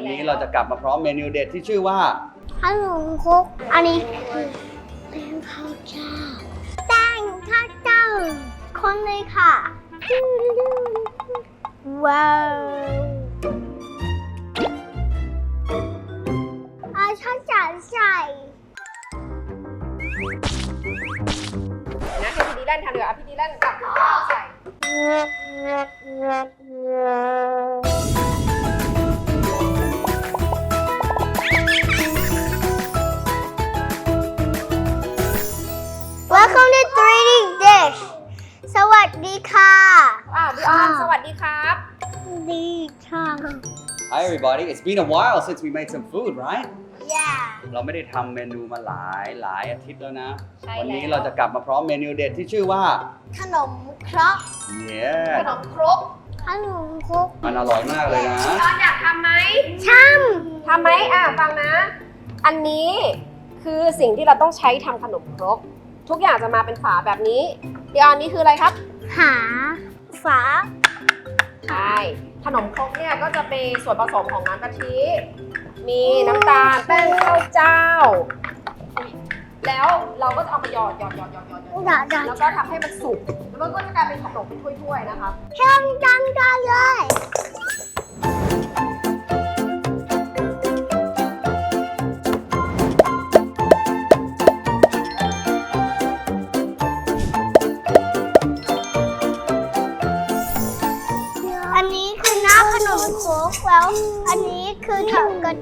วันนี้เราจะกลับมาพร้อมเมนูเด็ดที่ชื่อว่าขนมครกอันนี้คือแป้งข้าวเจ้าแป้งข้าวเจ้าคนเลยค่ะ ว้าวเอาข้าวเจ้าใส่นะให้พี่ดีแลนทำดีกว่าอะพี่ดีแลนตักข้าวใส่ ดีค่ะอ่าพี่ออนสวัสดีครับ ดีค่ะ Hi everybody it's been a while since we made some food right Yeah เราไม่ได้ทำเมนูมาหลายหลายอาทิตย์แล้วนะ ใช่วันี้แล้วเราจะกลับมาพร้อมเมนูเด็ดที่ชื่อว่า ขนมครก yeah ขนมครกขนมครกมันอร่อยมากเลยนะ พี่ออนอยากทำไหมช่ทำไหมอะฟังนะ อันนี้คือสิ่งที่เราต้องใช้ทำขนมครก ทุกอย่างจะมาเป็นฝาแบบนี้พี่ออนนี่คืออะไรครับำ หาฝาใช่ขนมครกเนี่ยก็จะเป็นส่วนผสมของน้ำกะทิ มีน้ำตาลแป้งข้าวเจ้า แล้วเราก็จะเอามาหยอดหยอดหยอดหยอดหยอดหยอดอยากจะแล้วก็ทำให้มันสุก แล้วมันก็จะกลายเป็นขนมเป็นถ้วยๆนะคะทำจังกันเลย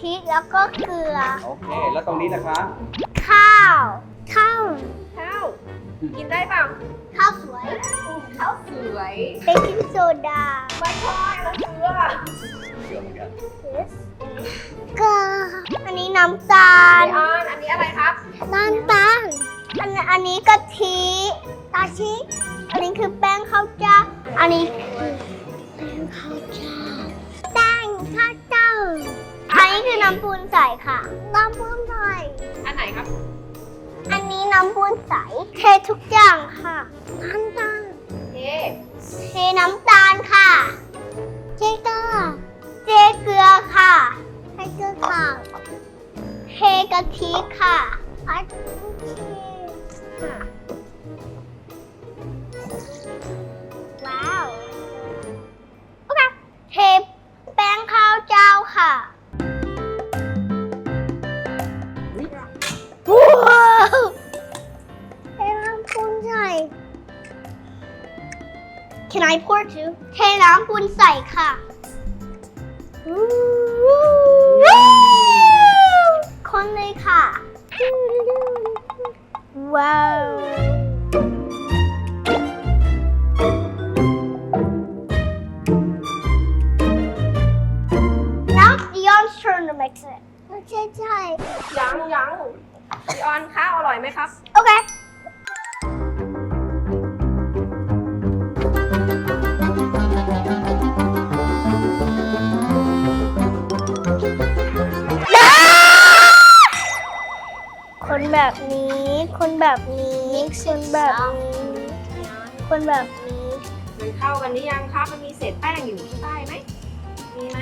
ทิแล้วก็เกลือ โอเค แล้วตรงนี้นะคะข้าว ข้าว ข้าวกินได้เปล่าข้าวสวย ข้าวสวยเบกกิ้งโซดาไม่ใช่มันเกลือเชื่อเหมือนกันเกลืออันนี้น้ำตาลไอออนอันนี้อะไรครับน้ำตาลอันอันนี้กะทิกะทิอันนี้คือแป้งข้าวเจ้า อันนี้คือแป้งข้าวเจ้าแป้งข้าวเจ้าอั นนี้คือน้ำปูนใสค่ะ น้ำปูนใส อันไหนครับ อันนี้น้ำปูนใส เททุกอย่างค่ะ น้ำตาลเทเทน้ำตาลค่ะเจเกลือเจเกลือค่ะให้เกลือค่ะเทกะทิค่ะอัดค่ะ I pour too? เทน้ำปูนใส่ค่ะคนเลยค่ะ ว้าว แบบนี้ คนแบบนี้ คนแบบนี้ คนแบบนี้ มันเข้ากันหรือยังครับ มันมีเศษแป้งอยู่ข้างใต้ไหม มีไหม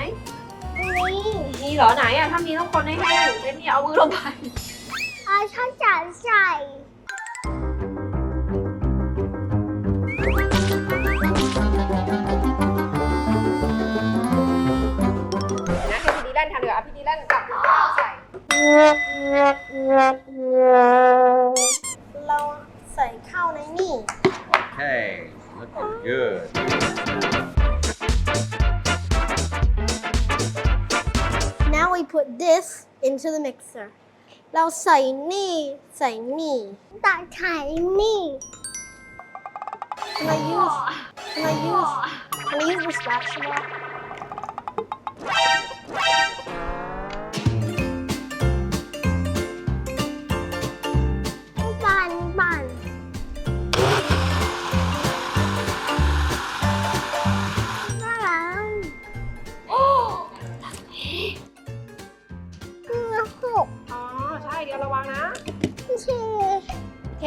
นี่มีเหรอไหนอะ ถ้ามีต้องคนให้แห้งเจนนี่เอามือลงไปเอาช้อนจานใส่นะให้พี่ดีแลนทำดีกว่าอะพี่ดีแลนตักข้าวใส่ เราใส่ข้าวในนี่ Okay looking good Now we put this into the mixer เราใส่นี่ใส่นี่ ตักไข่นี่ Can I use Can I use Can I use the spatula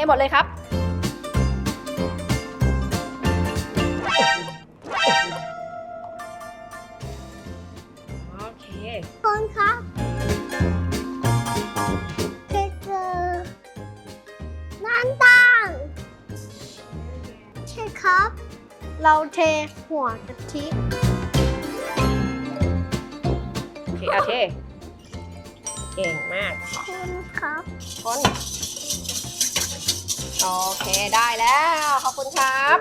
หมดเลยครับ โอเค คนครับเจเจอน้ำตาลใช่ครับ เราเทหัวกะทิโอเคโอเค เก่งมาก คนครับ คน โอเคได้แล้ว ขอบคุณครับ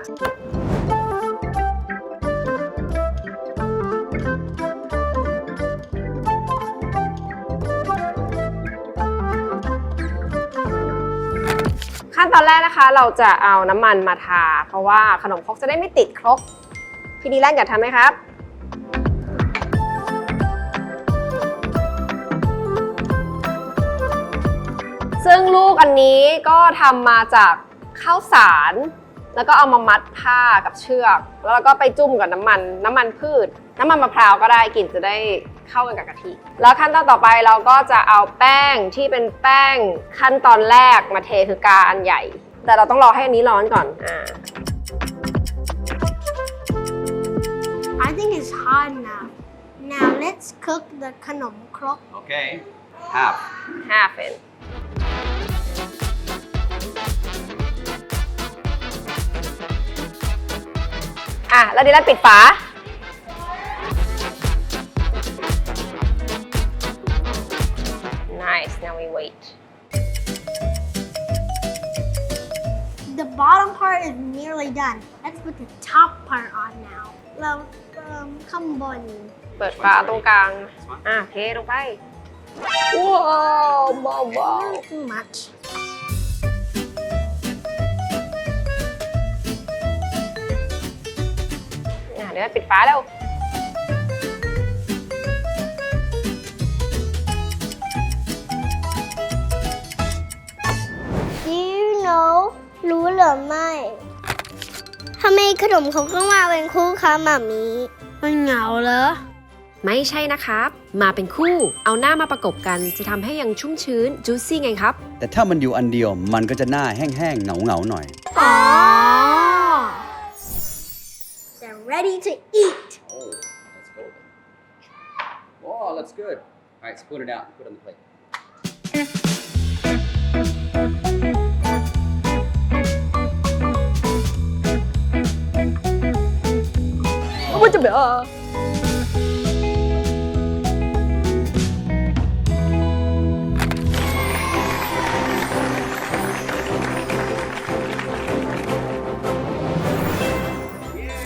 ขั้นตอนแรกนะคะเราจะเอาน้ำมันมาทา เพราะว่าขนมครกจะได้ไม่ติดครกพี่ดีแลนอยากทำไหมครับ ซึ่งลูกอันนี้ก็ทำมาจากข้าวสาร แล้วก็เอามามัดผ้ากับเชือก แล้วเราก็ไปจุ่มกับน้ำมัน น้ำมันพืช น้ำมันมะพร้าวก็ได้กลิ่นจะได้เข้ากันกับกะทิ แล้วขั้นตอนต่อไปเราก็จะเอาแป้งที่เป็นแป้งขั้นตอนแรกมาเทคือกาอันใหญ่ แต่เราต้องรอให้อันนี้ร้อนก่อนอ่า I think it's hot now now let's cook the ขนมครก Okay. Half. half in อ่ะ แล้วดีแลนปิดฝา nice now we wait The bottom part is nearly done. Let's put the top part on now. เราเติมข้างบน เปิดฝาตรงกลาง อ่ะเทลงไป ว้าวว้าวว้าว Not too much. ดี๋ยวปิดฝาแล้ว Do you know รู้หรือไม่ทำไมขนมเขาต้องมาเป็นคู่คะหมามีมันเหงาเหรอ ไม่ใช่นะครับ มาเป็นคู่ เอาหน้ามาประกบกันจะทำให้ยังชุ่มชื้นจูซี่ไงครับ แต่ถ้ามันอยู่อันเดียวมันก็จะหน้าแห้งๆเหงาๆหน่อย อ๋อ They're ready to eat. Oh, that's golden. That's good. All right, spoon it out and put it on the plate. 먼저 매워.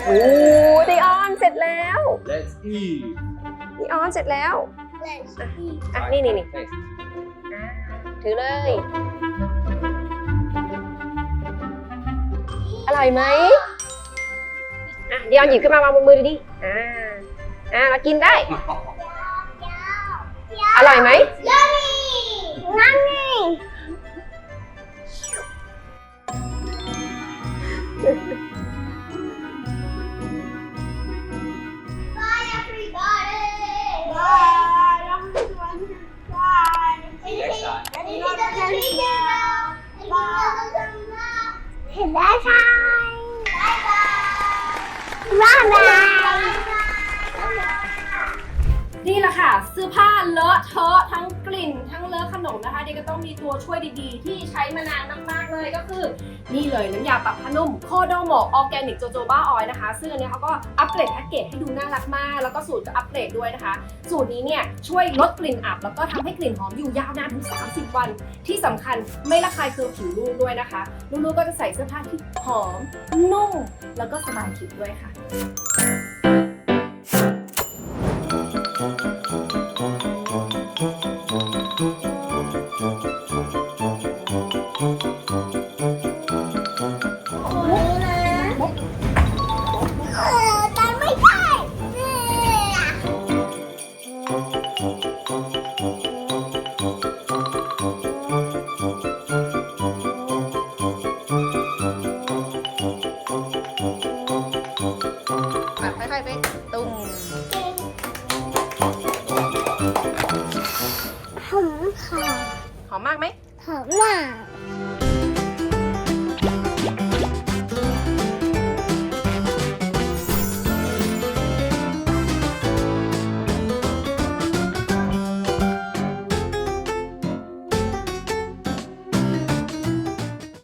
오. แล้ว Let's eat. ดีออนเสร็จแล้ว Let's eat อะ All right, นี่นี่นี่ taste. ถือเลย อร่อยไหมอะดีออนหยิบขึ้นมาวางบนมือดูดิ อ่า อ่าเรากินได้ อร่อยไหม Yummy งั้ Hit that time Bye bye Bye bye นี่แหละค่ะเสื้อผ้าเลอะเทอะทั้งกลิ่น ทั้งเลอะขนมนะคะเด็กก็ต้องมีตัวช่วยดีๆ ที่ใช้มานานมากๆเลย คือนี่เลยน้ำยาปรับผ้านุ่มโคโดโมออร์แกนิกโจโจบ้าออยนะคะ ซึ่งอันนี้เขาก็อัปเกรดแพ็กเกจให้ดูน่ารักมาก แล้วก็สูตรก็อัปเกรดด้วยนะคะ สูตรนี้เนี่ยช่วยลดกลิ่นอับ แล้วก็ทำให้กลิ่นหอมอยู่ยาวนานถึง 30 วัน ที่สำคัญไม่ระคายเคืองผิวลูกด้วยนะคะลูกๆก็จะใส่เสื้อผ้าที่หอมนุ่มแล้วก็สบายผิวด้วยค่ะ หอมมากไหม หอมมาก